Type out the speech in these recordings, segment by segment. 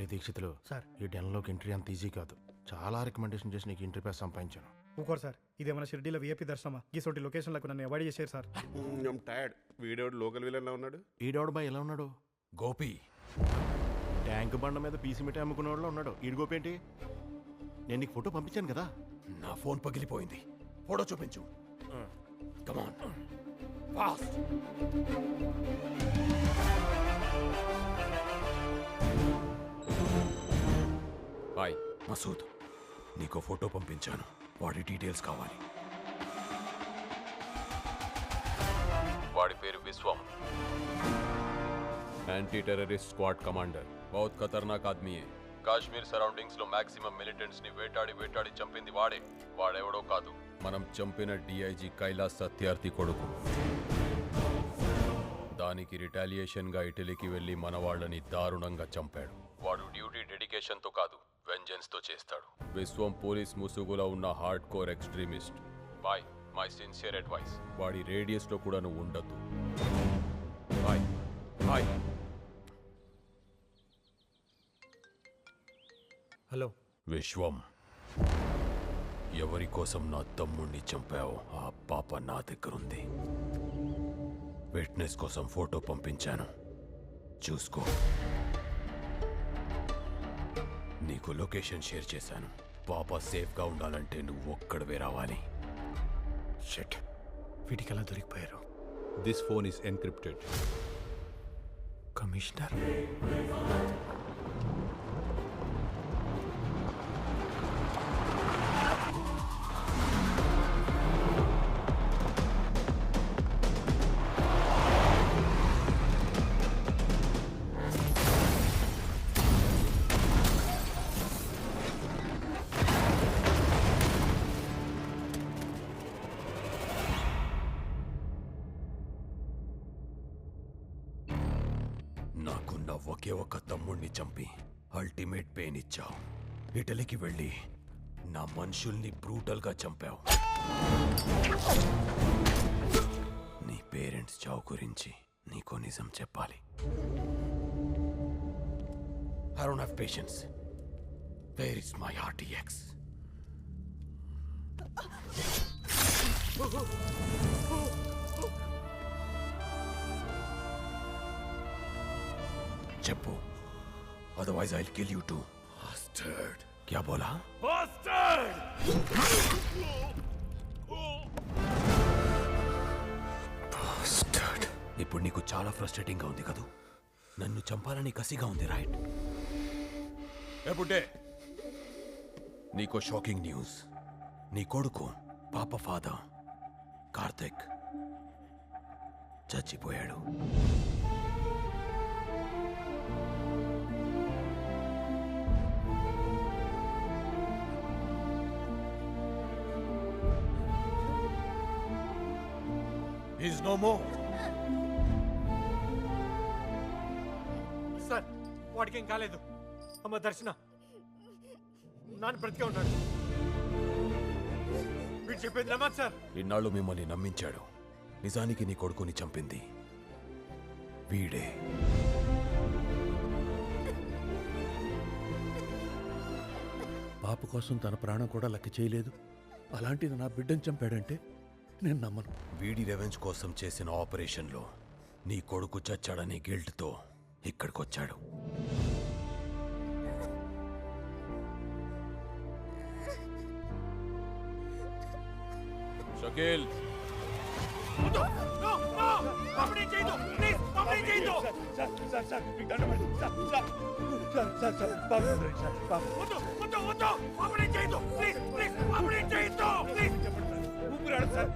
రే Dikshitulu sir. ఈ డెన్లోకి entry అంత easy కాదు. చాలా రికమెండేషన్ చేసి నీకు ఎంట్రీ పాస్ సంపాదించాను. ఊకోరు సార్. ఇదేమైనా షిర్డీలో విఐపి దర్శనమా? గీసోటి లొకేషన్లకు నన్ను అవాయిడ్ చేశారు సార్. టైర్డ్ వీడియో లోకల్ విలన్లా ఉన్నాడు? ఈడోడు బాయ్ ఎలా ఉన్నాడు? గోపి. ట్యాంక్ బండ మీద పీసీ మిఠాయి అమ్ముకునేవాళ్ళు ఉన్నాడు. ఈడుగోపేంటి నేను నీకు ఫోటో పంపించాను కదా. నా ఫోన్ పగిలిపోయింది. ఫోటో చూపించు. కమాన్ ఫాస్ట్ మసూద్ నీకు ఫోటో పంపించాను. వాడి డీటెయిల్స్ కావాలి. వాడి పేరు Vishwam anti terrorist squad commander బహుత్ ఖతర్నాక్ ఆద్మీ హై కాశ్మీర్ సరౌండింగ్స్లో మాక్సిమం మిలిటెంట్స్ని వేటాడి వేటాడి చంపింది వాడే. వాడెవడో కాదు. మనం చంపిన డిఐజీ కైలాస్ సత్యార్థి కొడుకు. దానికి రిటాలియేషన్గా ఇటలీకి వెళ్ళి మన వాళ్ళని దారుణంగా చంపాడు. వాడు డ్యూటీ డెడికేషన్తో కాదు. వెంజెన్స్తో చేస్తాడు. విశ్వం పోలీస్ ముసుగులో ఉన్న hardcore extremist. Boy my sincere advice. వాడి రేడియస్లో కూడా నువ్వు ఉండద్దు. Bye bye. హలో. విశ్వం ఎవరి కోసం నా తమ్ముణ్ణి చంపావు? ఆ పాప నా దగ్గరుంది. విట్నెస్ కోసం ఫోటో పంపించాను. చూసుకో. నీకు లొకేషన్ షేర్ చేశాను. పాప సేఫ్గా ఉండాలంటే నువ్వు ఒక్కడవే రావాలి. షెట్ వీటికి ఎలా దొరికిపోయారు. This phone is encrypted. Commissioner ఒకే ఒక్క తమ్ముణ్ణి చంపి అల్టిమేట్ పెయిన్ ఇచ్చావు. ఇటలీకి వెళ్ళి నా మనుషుల్ని బ్రూటల్గా చంపావు. నీ పేరెంట్స్ చావు గురించి నీకు నిజం చెప్పాలి. I don't have patience where is my RTX చెప్పు. Otherwise I kill you to bastard క్యా బోలా బాస్టర్డ్ ఇప్పుడు నీకు చాలా ఫ్రస్ట్రేటింగ్గా ఉంది కదూ? నన్ను చంపాలని కసిగా ఉంది రైట్ బుడ్డే? నీకో షాకింగ్ న్యూస్ నీ కొడుకు పాప ఫాదర్ కార్తిక్ చచ్చిపోయాడు. ఈజ్ నో మోర్ సార్ వాడికి ఏం కాలేదు. అమ్మ దర్శన నాన్న బ్రతికే ఉన్నాడు. వీడు చెప్పేది నమ్మదు సార్. ఇన్నాళ్ళు మిమ్మల్ని నమ్మించాడు. నిజానికి నీ కొడుకుని చంపింది వీడే. పాప కోసం తన ప్రాణం కూడా లెక్క చేయలేదు. అలాంటిది నా బిడ్డను చంపాడంటే నేను నమ్మను. వీడి రెవెంజ్ కోసం చేసిన ఆపరేషన్లో నీ కొడుకు చచ్చాడనే గిల్ట్తో ఇక్కడికొచ్చాడు. షకీల్. దూకురాడు సార్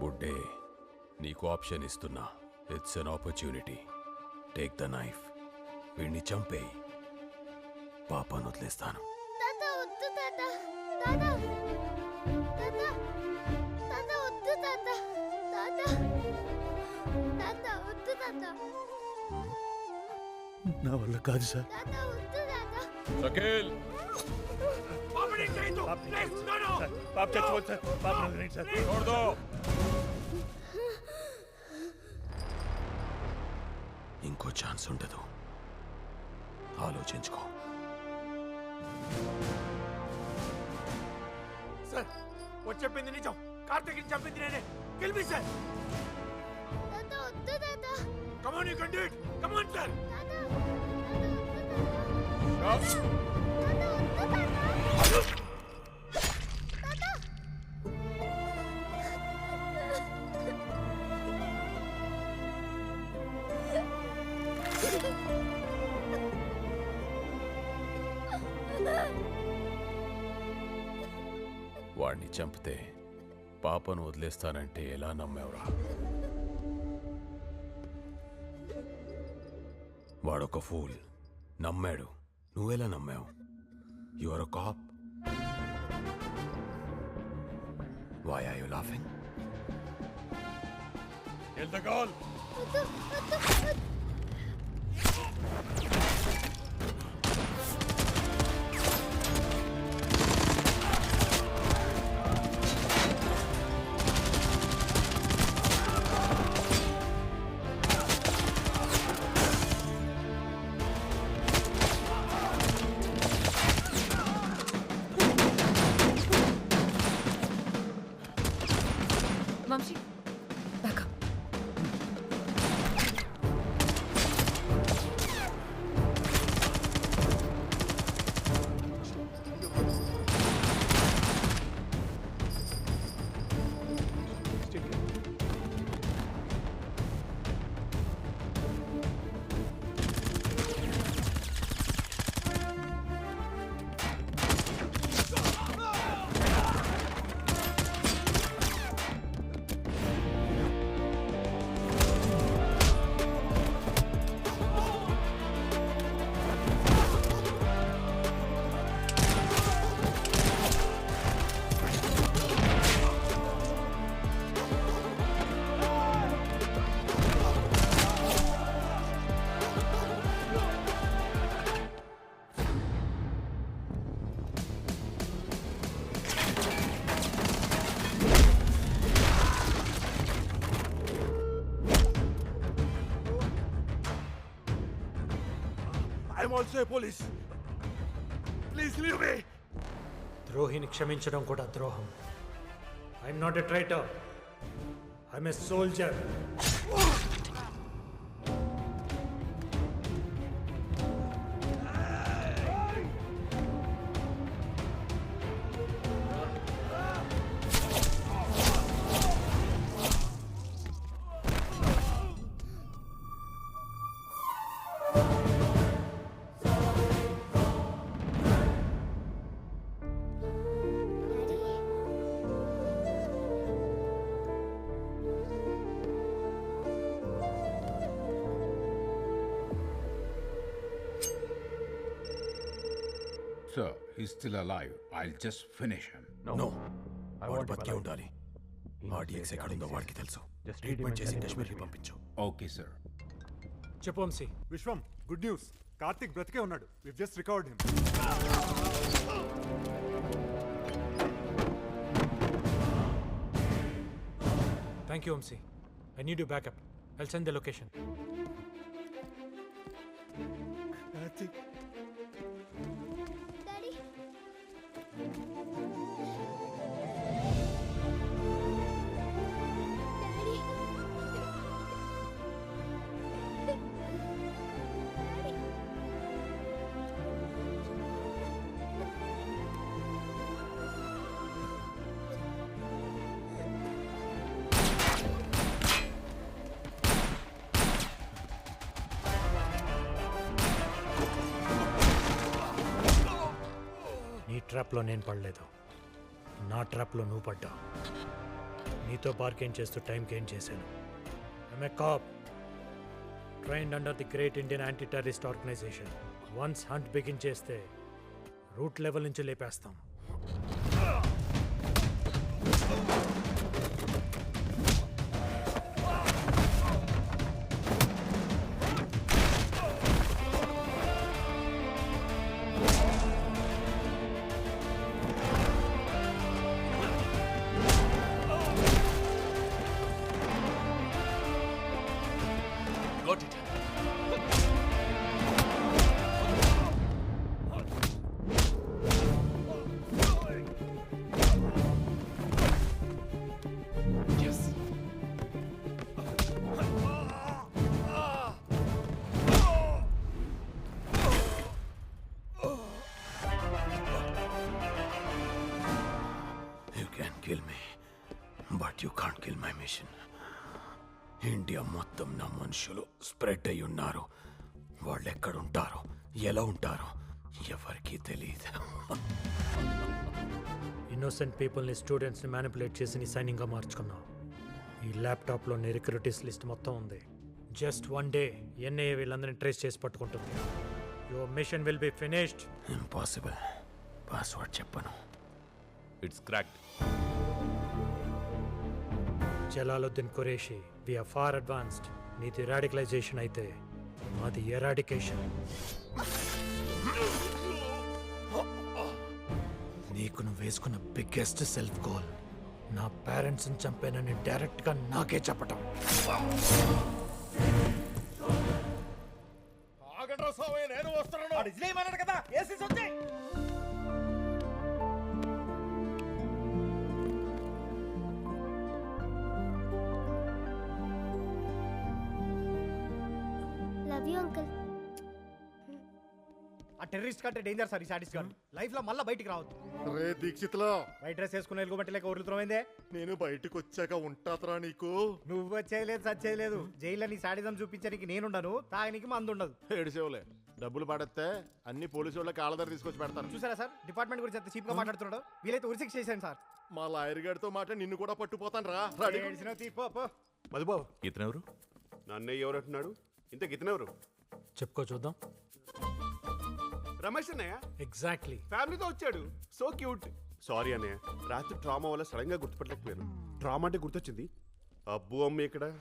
బుడ్డే నీకు ఆప్షన్ ఇస్తున్నా. It's an opportunity take the knife వీడిని చంపేయి. పాపను వదిలేస్తాను. నా వల్ల కాదు సార్ తాత వద్దు తాత షకీల్ పంపిణీ చేయి नहीं तू बाप प्लीज नो नो సార్ పాప చచ్చిపోతుంది సార్ పాప వదిలేయండి సార్ छोड़ दो ఇంకో ఛాన్స్ ఉండదు ఆలోచించుకో సార్ వచ్చి చెప్పింది నిజం కార్తీక్ చెప్పింది నేనే కిల్ మీ సార్ తాత వద్దు తాత Come on, you can do it. Come on, sir. వాడిని చంపితే పాపను వదిలేస్తానంటే ఎలా నమ్మేవరా వాడొక ఫూల్. నమ్మాడు. నువ్వెలా నమ్మావు? Your cop. Why are you laughing వద్దు. Also police. Please leave me. ద్రోహిని క్షమించడం కూడా ద్రోహం. I'm not a traitor I'm a soldier you he's still alive. I'll just finish him. No వాడు బతికే ఉండాలి. ఆ డిఎక్స్ ఎక్కడుందో వాడికి తెలుసు. ట్రీట్మెంట్ చేసి కాశ్మీర్కి పంపించు. Okay, sir. చెప్పు Vamsi. Vishwam good news. Karthik బ్రతికే ఉన్నాడు. We just recovered him thank you Vamsi. I need you backup I'll send the location daddy ట్రాప్లో నేను పడలేదు. నా ట్రాప్లో నువ్వు పడ్డావు. నీతో బార్గెన్ చేస్తూ టైం గెయిన్ చేశాను? I'm a cop trained under the great Indian anti terrorist organization once hunt begin చేస్తే రూట్ లెవెల్ నుంచి లేపేస్తాం. bloody time. You can kill me, but you can't kill my mission. India మొత్తం నా మనుషులు spread అయి ఉన్నారు. వాళ్ళు ఎక్కడుంటారో ఎలా ఉంటారో ఎవరికీ తెలియదు ఇన్నోసెంట్ పీపుల్ని స్టూడెంట్స్ని మ్యానిపులేట్ చేసి నీ సైనింగ్గా మార్చుకున్నావు. ఈ ల్యాప్టాప్లో నీ రిక్రూటీస్ లిస్ట్ మొత్తం ఉంది. జస్ట్ వన్ డే ఎన్ఐఏ వీళ్ళందరినీ ట్రేస్ చేసి పట్టుకుంటుంది. Your mission will be finished impossible password చెప్పను. It's cracked Jalaluddin Qureshi we're far advanced నీది రాడికలైజేషన్ అయితే మాది ఎరాడికేషన్ నీకు నువ్వు వేసుకున్న బిగ్గెస్ట్ సెల్ఫ్ గోల్ నా పేరెంట్స్ని చంపానని డైరెక్ట్గా నాకే చెప్పటం. లవ్ అంకుల్ ఆ టెర్రరిస్ట్ కంటే డేంజర్ సార్ ఈ సాటిస్ గారు లైఫ్లో మళ్ళీ బయటికి రావద్దు. రే దీక్షిత్లో. వైట్ డ్రెస్ వేసుకుని ఎలుగుబట్టి లేక ఊరుతున్నమైందే నేను బయటకు వచ్చాక ఉంటాతరా నీకు? నువ్వు వచ్చేయలేదు సచ్చేయలేదు. జైల్లో నీ సాడిజం చూపించడానికి నేనుండను తాగనికి మందు ఉండదు ఏడిసేవులే. డబ్బులు పడేస్తే అన్ని పోలీసు వాళ్ళ కాళ్ళ తీసుకొచ్చి పెడతాను చూసారా సార్? డిపార్ట్మెంట్ గురించి ఎంత చీప్గా మాట్లాడుతున్నాడు. వీలైతే ఉరిశిక్ష చేశాను సార్. మా లాయర్ గారితో మాట నిన్ను కూడా పట్టుపోతాను రా. మధుబాబు. ఇతనెవరు? నా అన్నయ్య ఎవరు అంటున్నాడు ఇంతకు ఇతనెవరు? చెప్పుకో చూద్దాం. రమేష్ అన్నయ్య? ఎగ్జాక్ట్లీ ఫ్యామిలీతో వచ్చాడు. సో క్యూట్ సారీ అన్నయ్య. రాత్రి ట్రామా వల్ల సడన్గా గుర్తుపట్టలేకపోయాను. ట్రామా అంటే గుర్తొచ్చింది. అబ్బు అమ్మ ఇక్కడ.